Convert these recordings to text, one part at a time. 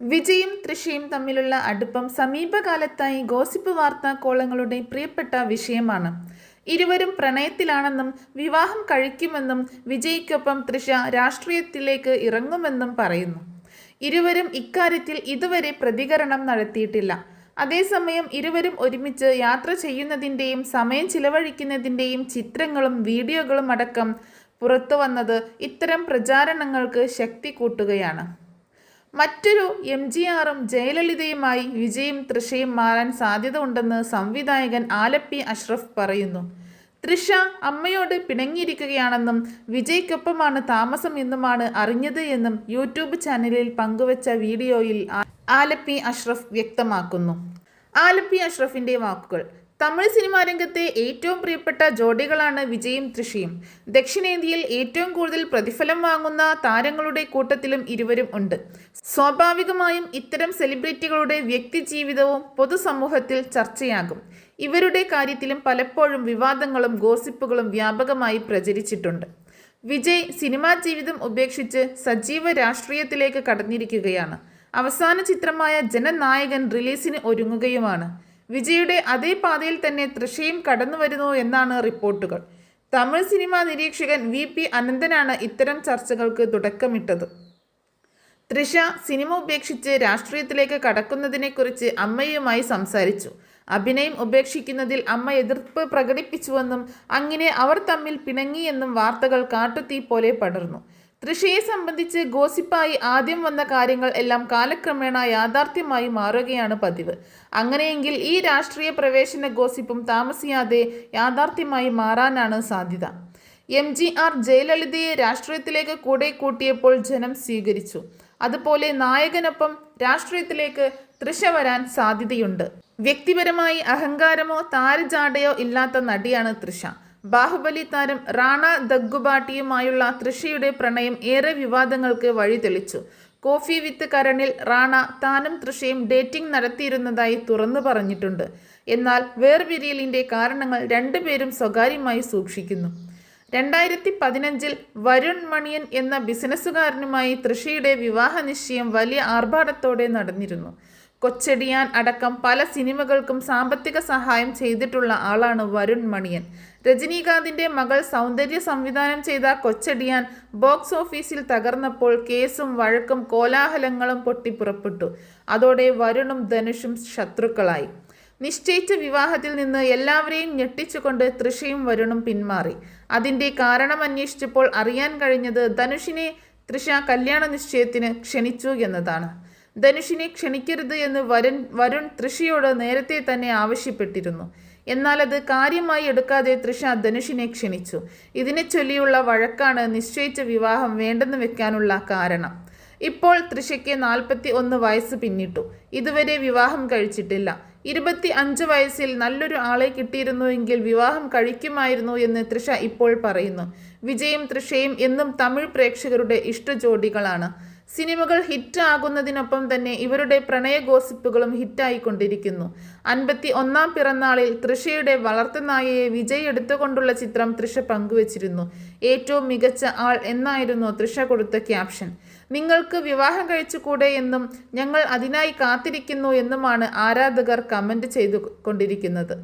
വിജയും തൃശയും തമ്മിലുള്ള അടുപ്പം സമീപകാലത്തായി ഗോസിപ്പ് വാർത്താ കോളങ്ങളുടെ പ്രിയപ്പെട്ട വിഷയമാണ്. ഇരുവരും പ്രണയത്തിലാണെന്നും വിവാഹം കഴിക്കുമെന്നും വിജയ്ക്കൊപ്പം തൃഷ രാഷ്ട്രീയത്തിലേക്ക് ഇറങ്ങുമെന്നും പറയുന്നു. ഇരുവരും ഇക്കാര്യത്തിൽ ഇതുവരെ പ്രതികരണം നടത്തിയിട്ടില്ല. അതേസമയം ഇരുവരും ഒരുമിച്ച് യാത്ര ചെയ്യുന്നതിന്റെയും സമയം ചിലവഴിക്കുന്നതിന്റെയും ചിത്രങ്ങളും വീഡിയോകളും അടക്കം പുറത്തു വന്നത് ഇത്തരം പ്രചാരണങ്ങൾക്ക് ശക്തി കൂട്ടുകയാണ്. മറ്റൊരു എം ജി ആറും ജയലളിതയുമായി വിജയും തൃഷയും മാറാൻ സാധ്യത ഉണ്ടെന്ന് സംവിധായകൻ ആലപ്പി അഷ്റഫ് പറയുന്നു. തൃഷ അമ്മയോട് പിണങ്ങിയിരിക്കുകയാണെന്നും വിജയ്ക്കൊപ്പമാണ് താമസം എന്നുമാണ് അറിഞ്ഞത് എന്നും യൂട്യൂബ് ചാനലിൽ പങ്കുവച്ച വീഡിയോയിൽ ആലപ്പി അഷ്റഫ് വ്യക്തമാക്കുന്നു. ആലപ്പി അഷ്റഫിന്റെ വാക്കുകൾ. തമിഴ് സിനിമാ രംഗത്തെ ഏറ്റവും പ്രിയപ്പെട്ട ജോഡികളാണ് വിജയും തൃഷിയും. ദക്ഷിണേന്ത്യയിൽ ഏറ്റവും കൂടുതൽ പ്രതിഫലം വാങ്ങുന്ന താരങ്ങളുടെ കൂട്ടത്തിലും ഇരുവരും ഉണ്ട്. സ്വാഭാവികമായും ഇത്തരം സെലിബ്രിറ്റികളുടെ വ്യക്തിജീവിതവും പൊതുസമൂഹത്തിൽ ചർച്ചയാകും. ഇവരുടെ കാര്യത്തിലും പലപ്പോഴും വിവാദങ്ങളും ഗോസിപ്പുകളും വ്യാപകമായി പ്രചരിച്ചിട്ടുണ്ട്. വിജയ് സിനിമാ ജീവിതം ഉപേക്ഷിച്ച് സജീവ രാഷ്ട്രീയത്തിലേക്ക് കടന്നിരിക്കുകയാണ്. അവസാന ചിത്രമായ ജനനായകൻ റിലീസിന് ഒരുങ്ങുകയുമാണ്. വിജയുടെ അതേ പാതയിൽ തന്നെ തൃഷയും കടന്നുവരുന്നു എന്നാണ് റിപ്പോർട്ടുകൾ. തമിഴ് സിനിമാ നിരീക്ഷകൻ വി പി അനന്തനാണ് ഇത്തരം ചർച്ചകൾക്ക് തുടക്കമിട്ടത്. തൃഷ സിനിമ ഉപേക്ഷിച്ച് രാഷ്ട്രീയത്തിലേക്ക് കടക്കുന്നതിനെക്കുറിച്ച് അമ്മയുമായി സംസാരിച്ചു. അഭിനയം ഉപേക്ഷിക്കുന്നതിൽ അമ്മ എതിർപ്പ് പ്രകടിപ്പിച്ചുവെന്നും അങ്ങനെ അവർ തമ്മിൽ പിണങ്ങിയെന്നും വാർത്തകൾ കാട്ടുതീ പോലെ പടർന്നു. തൃഷയെ സംബന്ധിച്ച് ഗോസിപ്പായി ആദ്യം വന്ന കാര്യങ്ങൾ എല്ലാം കാലക്രമേണ യാഥാർത്ഥ്യമായി മാറുകയാണ് പതിവ്. അങ്ങനെയെങ്കിൽ ഈ രാഷ്ട്രീയ പ്രവേശന ഗോസിപ്പും താമസിയാതെ യാഥാർത്ഥ്യമായി മാറാനാണ് സാധ്യത. എം ജി ആർ ജയലളിതയെ രാഷ്ട്രീയത്തിലേക്ക് കൂടെ കൂട്ടിയപ്പോൾ ജനം സ്വീകരിച്ചു. അതുപോലെ നായകനൊപ്പം രാഷ്ട്രീയത്തിലേക്ക് തൃശ വരാൻ സാധ്യതയുണ്ട്. വ്യക്തിപരമായി അഹങ്കാരമോ താരജാടയോ ഇല്ലാത്ത നടിയാണ് തൃഷ ബാഹുബലി താരം റാണ ദഗ്ഗുബാട്ടിയുമായുള്ള തൃഷയുടെ പ്രണയം ഏറെ വിവാദങ്ങൾക്ക് വഴി തെളിച്ചു കോഫി വിത്ത് കരണിൽ റാണ താനും തൃഷയും ഡേറ്റിംഗ് നടത്തിയിരുന്നതായി തുറന്നു പറഞ്ഞിട്ടുണ്ട്. എന്നാൽ വേർപിരിയലിന്റെ കാരണങ്ങൾ രണ്ടുപേരും സ്വകാര്യമായി സൂക്ഷിക്കുന്നു. രണ്ടായിരത്തി പതിനഞ്ചിൽ വരുൺ മണിയൻ എന്ന ബിസിനസ്സുകാരനുമായി തൃഷയുടെ വിവാഹ നിശ്ചയം വലിയ ആർഭാടത്തോടെ നടന്നിരുന്നു. കൊച്ചടിയാൻ അടക്കം പല സിനിമകൾക്കും സാമ്പത്തിക സഹായം ചെയ്തിട്ടുള്ള ആളാണ് വരുൺ മണിയൻ. രജനീകാന്തിന്റെ മകൾ സൗന്ദര്യ സംവിധാനം ചെയ്ത കൊച്ചടിയാൻ ബോക്സ് ഓഫീസിൽ തകർന്നപ്പോൾ കേസും വഴക്കും കോലാഹലങ്ങളും പൊട്ടിപ്പുറപ്പെട്ടു അതോടെ വരുണും ധനുഷും ശത്രുക്കളായി. നിശ്ചയിച്ച വിവാഹത്തിൽ നിന്ന് എല്ലാവരെയും ഞെട്ടിച്ചുകൊണ്ട് തൃഷയും വരുണും പിന്മാറി. അതിന്റെ കാരണം അന്വേഷിച്ചപ്പോൾ അറിയാൻ കഴിഞ്ഞത് ധനുഷിനെ തൃഷ കല്യാണ നിശ്ചയത്തിന് ക്ഷണിച്ചു എന്നതാണ്. ധനുഷിനെ ക്ഷണിക്കരുത് എന്ന് വരുൺ വരുൺ തൃഷയോട് നേരത്തെ തന്നെ ആവശ്യപ്പെട്ടിരുന്നു. എന്നാൽ അത് കാര്യമായി എടുക്കാതെ തൃഷ ധനുഷിനെ ക്ഷണിച്ചു. ഇതിനെ ചൊല്ലിയുള്ള വഴക്കാണ് നിശ്ചയിച്ച വിവാഹം വേണ്ടെന്ന് വെക്കാനുള്ള കാരണം. ഇപ്പോൾ തൃഷയ്ക്ക് നാൽപ്പത്തി ഒന്ന് വയസ്സ് പിന്നിട്ടു. ഇതുവരെ വിവാഹം കഴിച്ചിട്ടില്ല. ഇരുപത്തി അഞ്ച് വയസ്സിൽ നല്ലൊരു ആളെ കിട്ടിയിരുന്നുവെങ്കിൽ വിവാഹം കഴിക്കുമായിരുന്നു എന്ന് തൃഷ ഇപ്പോൾ പറയുന്നു. വിജയും തൃഷയും എന്നും തമിഴ് പ്രേക്ഷകരുടെ ഇഷ്ടജോഡികളാണ്. സിനിമകൾ ഹിറ്റ് ആകുന്നതിനൊപ്പം തന്നെ ഇവരുടെ പ്രണയ ഗോസിപ്പുകളും ഹിറ്റായിക്കൊണ്ടിരിക്കുന്നു. അൻപത്തി ഒന്നാം പിറന്നാളിൽ തൃഷയുടെ വളർത്തുനായയെ വിജയ് എടുത്തുകൊണ്ടുള്ള ചിത്രം തൃഷ പങ്കുവച്ചിരുന്നു. ഏറ്റവും മികച്ച ആൾ എന്നായിരുന്നു തൃഷ കൊടുത്ത ക്യാപ്ഷൻ. നിങ്ങൾക്ക് വിവാഹം കഴിച്ചുകൂടെ എന്നും ഞങ്ങൾ അതിനായി കാത്തിരിക്കുന്നു എന്നുമാണ് ആരാധകർ കമന്റ് ചെയ്തു കൊണ്ടിരിക്കുന്നത്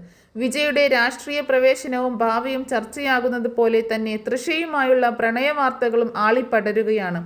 വിജയുടെ രാഷ്ട്രീയ പ്രവേശനവും ഭാവിയും ചർച്ചയാകുന്നത് പോലെ തന്നെ തൃഷയുമായുള്ള പ്രണയ വാർത്തകളും ആളിപ്പടരുകയാണ്.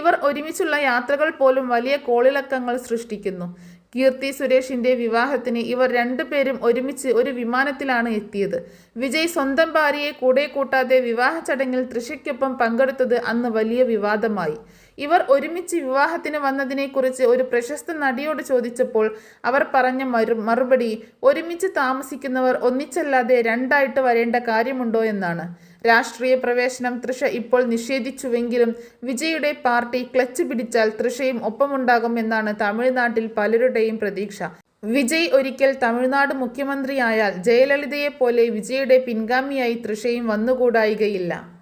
ഇവർ ഒരുമിച്ചുള്ള യാത്രകൾ പോലും വലിയ കോളിളക്കങ്ങൾ സൃഷ്ടിക്കുന്നു. കീർത്തി സുരേഷിന്റെ വിവാഹത്തിന് ഇവർ രണ്ടുപേരും ഒരുമിച്ച് ഒരു വിമാനത്തിലാണ് എത്തിയത്. വിജയ് സ്വന്തം ഭാര്യയെ കൂടെ കൂട്ടാതെ വിവാഹ ചടങ്ങിൽ തൃഷയ്ക്കൊപ്പം പങ്കെടുത്തത് അന്ന് വലിയ വിവാദമായി. ഇവർ ഒരുമിച്ച് വിവാഹത്തിന് വന്നതിനെക്കുറിച്ച് ഒരു പ്രശസ്ത നടിയോട് ചോദിച്ചപ്പോൾ അവർ പറഞ്ഞ മറു മറുപടി ഒരുമിച്ച് താമസിക്കുന്നവർ ഒന്നിച്ചല്ലാതെ രണ്ടായിട്ട് വരേണ്ട കാര്യമുണ്ടോ എന്നാണ്. രാഷ്ട്രീയ പ്രവേശനം തൃഷ ഇപ്പോൾ നിഷേധിച്ചുവെങ്കിലും വിജയുടെ പാർട്ടി ക്ലച്ച് പിടിച്ചാൽ തൃഷയും ഒപ്പമുണ്ടാകും എന്നാണ് തമിഴ്നാട്ടിൽ പലരുടെയും പ്രതീക്ഷ. വിജയ് ഒരിക്കൽ തമിഴ്നാട് മുഖ്യമന്ത്രിയായാൽ ജയലളിതയെപ്പോലെ വിജയുടെ പിൻഗാമിയായി തൃഷയും വന്നുകൂടായികയില്ല.